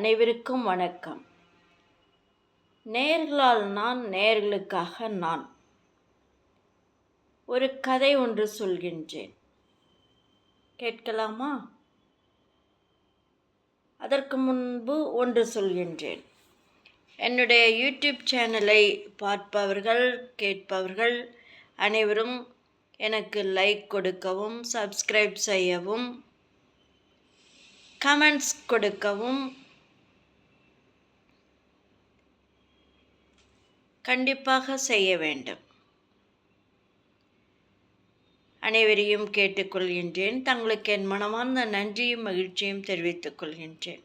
அனைவருக்கும் வணக்கம். நேர்களால் நான் நேர்களுக்காக நான். ஒரு கதை ஒன்று சொல்கின்றேன். கேட்கலாமா? அதற்கு முன்பு ஒன்று சொல்கின்றேன். என்னுடைய யூடியூப் சேனலை பார்ப்பவர்கள் கேட்பவர்கள் அனைவரும் எனக்கு லைக் கொடுக்கவும் சப்ஸ்கிரைப் செய்யவும் கமெண்ட்ஸ் கொடுக்கவும் கண்டிப்பாக செய்ய வேண்டும். அனைவரையும் கேட்டுக்கொள்கின்றேன் தங்களுக்கு என் மனமார்ந்த நன்றியும் மகிழ்ச்சியும் தெரிவித்துக் கொள்கின்றேன்.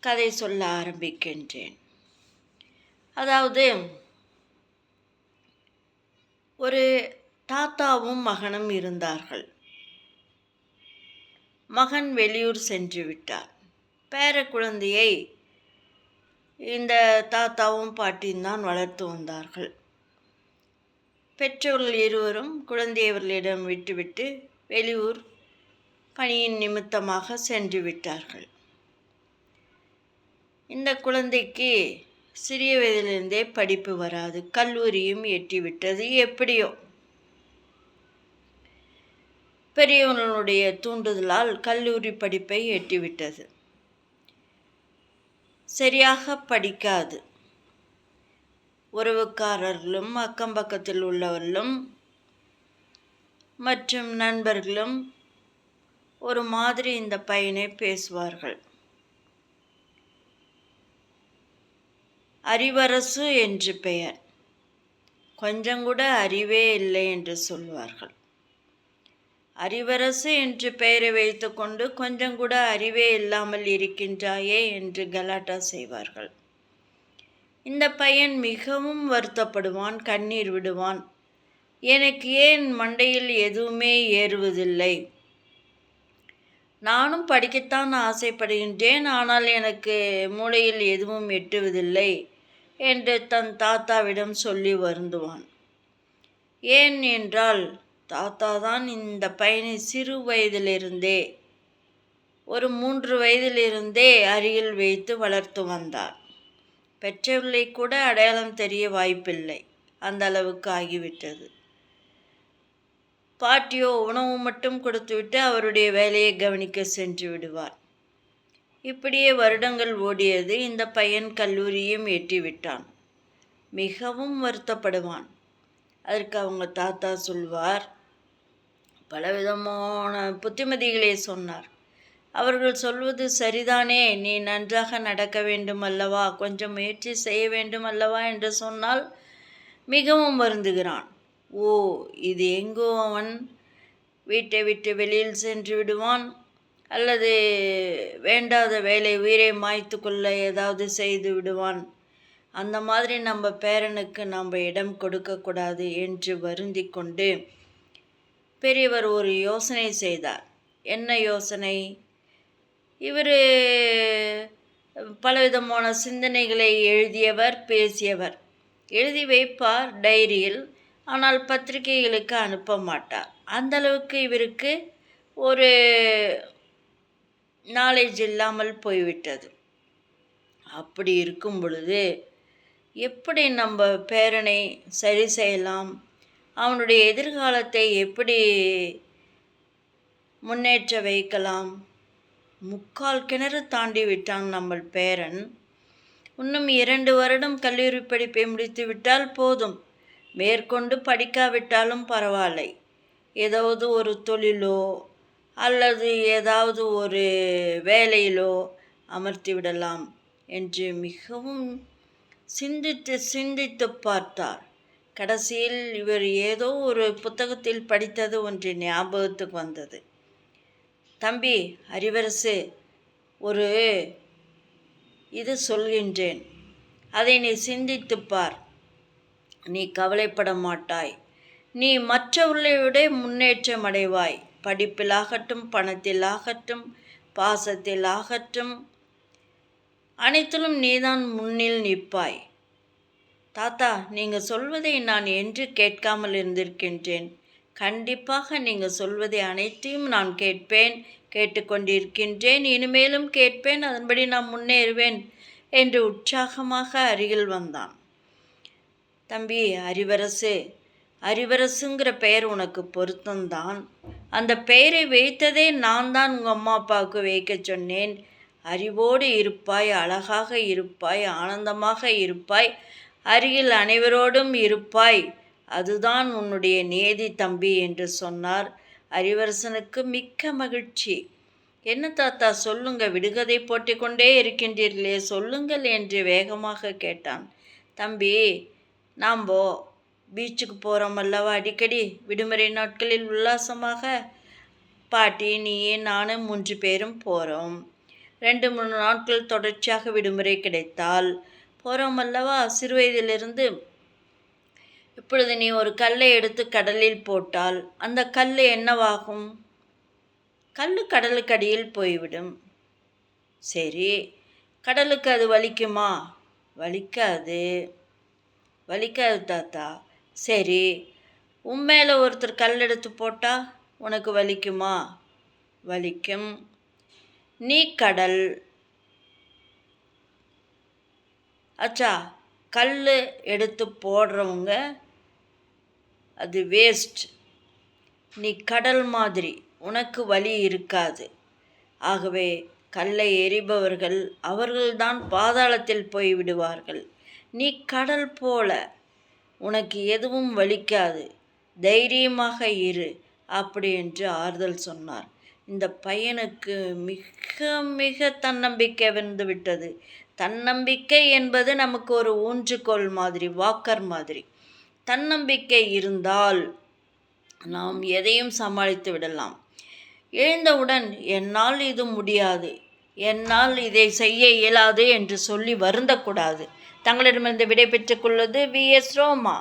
கதை சொல்ல ஆரம்பிக்கின்றேன். அதாவது ஒரு தாத்தாவும் மகனும் இருந்தார்கள். மகன் வெளியூர் சென்று விட்டார். பேர குழந்தையை இந்த தாத்தாவும் பாட்டியும் தான் வளர்த்து வந்தார்கள். பெற்றோர்கள் இருவரும் குழந்தையவர்களிடம் விட்டுவிட்டு வெளியூர் பணியின் நிமித்தமாக சென்று விட்டார்கள். இந்த குழந்தைக்கு சிறிய வயதிலிருந்தே படிப்பு வராது. கல்லூரியும் எட்டிவிட்டது. எப்படியோ பெரியவர்களுடைய தூண்டுதலால் கல்லூரி படிப்பை எட்டிவிட்டது. சரியாக படிக்காது. உறவுக்காரர்களும் அக்கம் பக்கத்தில் உள்ளவர்களும் மற்றும் நண்பர்களும் ஒரு மாதிரி இந்த பையனை பேசுவார்கள். அறிவரசு என்று பெயர். கொஞ்சம் கூட அறிவே இல்லை என்று சொல்வார்கள். அறிவரசு என்று பெயரை வைத்துக்கொண்டு கொஞ்சம் கூட அறிவே இல்லாமல் இருக்கின்றாயே என்று கலாட்டா செய்வார்கள். இந்த பையன் மிகவும் வருத்தப்படுவான் கண்ணீர் விடுவான். எனக்கு ஏன் மண்டையில் எதுவுமே ஏறுவதில்லை? நானும் படிக்கத்தான் ஆசைப்படுகின்றேன் ஆனால் எனக்கு மூளையில் எதுவும் எட்டுவதில்லை என்று தன் தாத்தாவிடம் சொல்லி வருந்துவான். ஏன் என்றால் தாத்தா தான் இந்த பையனை சிறு வயதிலிருந்தே ஒரு மூன்று வயதிலிருந்தே அருகில் வைத்து வளர்த்து வந்தார். பெற்றவர்களை கூட அடையாளம் தெரிய வாய்ப்பில்லை. அந்த அளவுக்கு ஆகிவிட்டது. பாட்டியோ உணவு மட்டும் கொடுத்துவிட்டு அவருடைய வேலையை கவனிக்க சென்று விடுவார். இப்படியே வருடங்கள் ஓடியது இந்த பையன் கல்லூரியும் எட்டிவிட்டான். மிகவும் வருத்தப்படுவான். அதற்கு அவங்க தாத்தா சொல்வார் பலவிதமான புத்திமதிகளை சொன்னார். அவர்கள் சொல்வது சரிதானே? நீ நன்றாக நடக்க வேண்டும் அல்லவா? கொஞ்சம் முயற்சி செய்ய வேண்டும் அல்லவா? என்று சொன்னால் மிகவும் வருந்துகிறான். ஓ இது எங்கோ அவன் வீட்டை விட்டு வெளியில் சென்று விடுவான்? அல்லது வேண்டாத வேலை உயிரை மாய்த்து கொள்ள ஏதாவது செய்து விடுவான்? அந்த மாதிரி நம்ம பேரனுக்கு நம்ம இடம் கொடுக்கக்கூடாது என்று வருந்தி கொண்டு பெரியவர் ஒரு யோசனை செய்தார். என்ன யோசனை? இவர் பலவிதமான சிந்தனைகளை எழுதியவர் பேசியவர். எழுதி வைப்பார் டைரியில் ஆனால் பத்திரிகைகளுக்கு அனுப்ப மாட்டார். அந்தளவுக்கு இவருக்கு ஒரு நாலேஜ் இல்லாமல் போய்விட்டது. அப்படி இருக்கும் பொழுது எப்படி நம்ம பேரனை சரி செய்யலாம்? அவனுடைய எதிர்காலத்தை எப்படி முன்னேற்ற வைக்கலாம்? முக்கால் கிணறு தாண்டி விட்டான் நம்ம பேரன். இன்னும் இரண்டு வருடம் கல்லூரி படிப்பை முடித்து விட்டால் போதும். மேற்கொண்டு படிக்காவிட்டாலும் பரவாயில்லை. ஏதாவது ஒரு தொழிலோ அல்லது ஏதாவது ஒரு வேலையிலோ அமர்த்தி விடலாம் என்று மிகவும் சிந்தித்து சிந்தித்து பார்த்தார். கடைசியில் இவர் ஏதோ ஒரு புத்தகத்தில் படித்தது ஒன்று ஞாபகத்துக்கு வந்தது. தம்பி அறிவரசு ஒரு இது சொல்கின்றேன். அதை நீ சிந்தித்துப்பார் நீ கவலைப்பட மாட்டாய். நீ மற்றவர்களை விட முன்னேற்றம் அடைவாய். படிப்பிலாகட்டும் பணத்திலாகட்டும் பாசத்திலாகட்டும் அனைத்திலும் நீதான் முன்னில் நிற்பாய். தாத்தா நீங்கள் சொல்வதை நான் என்று கேட்காமல் இருந்திருக்கின்றேன். கண்டிப்பாக நீங்கள் சொல்வதை அனைத்தையும் நான் கேட்பேன் கேட்டுக்கொண்டிருக்கின்றேன் இனிமேலும் கேட்பேன் அதன்படி நான் முன்னேறுவேன் என்று உற்சாகமாக அருகில் வந்தான். தம்பி அறிவரசு அறிவரசுங்கிற பெயர் உனக்கு பொருத்தம்தான் அந்த பெயரை வைத்ததே நான் தான் உங்கள் அம்மா அப்பாவுக்கு வைக்க சொன்னேன். அறிவோடு இருப்பாய் அழகாக இருப்பாய் ஆனந்தமாக இருப்பாய் அருகில் அனைவரோடும் இருப்பாய். அதுதான் உன்னுடைய நேதி தம்பி என்று சொன்னார் அறிவரசனுக்கு மிக்க மகிழ்ச்சி. என்ன தாத்தா சொல்லுங்க விடுகதை போட்டிக்கொண்டே இருக்கின்றீர்களே சொல்லுங்கள் என்று வேகமாக கேட்டான். தம்பி நாம்போ பீச்சுக்கு போகிறோம் அல்லவா அடிக்கடி? விடுமுறை நாட்களில் உல்லாசமாக. பாட்டி நீயே நானும் மூன்று பேரும் போகிறோம் ரெண்டு மூணு நாட்கள் தொடர்ச்சியாக விடுமுறை கிடைத்தால் போகிறோம் அல்லவா சிறுவயதிலிருந்து இப்பொழுது நீ ஒரு கல்லை எடுத்து கடலில் போட்டால் அந்த கல் என்னவாகும்? கல் கடலுக்கு அடியில் போய்விடும். சரி கடலுக்கு அது வலிக்குமா? வலிக்காது. வலிக்காது தாத்தா. சரி உன் மேலே ஒருத்தர் கல் எடுத்து போட்டால் உனக்கு வலிக்குமா? வலிக்கும். நீ கடல். அச்சா கல் எடுத்து போடுறவங்க அது வேஸ்ட் நீ கடல் மாதிரி உனக்கு வலி இருக்காது. ஆகவே கல்லை எரிபவர்கள் அவர்கள்தான் பாதாளத்தில் போய் விடுவார்கள். நீ கடல் போல உனக்கு எதுவும் வலிக்காது. தைரியமாக இரு அப்படி என்று ஆறுதல் சொன்னார். இந்த பையனுக்கு மிக மிக தன்னம்பிக்கை வந்து விட்டது. தன்னம்பிக்கை என்பது நமக்கு ஒரு ஊன்றுகோல் மாதிரி வாக்கர் மாதிரி. தன்னம்பிக்கை இருந்தால் நாம் எதையும் சமாளித்து விடலாம். எழுந்தவுடன் என்னால் இது முடியாது. என்னால் இதை செய்ய இயலாது என்று சொல்லி வருந்தக்கூடாது. தங்களிடமிருந்து விடை பெற்றுக்கொள்வது வி எஸ் ரோமா.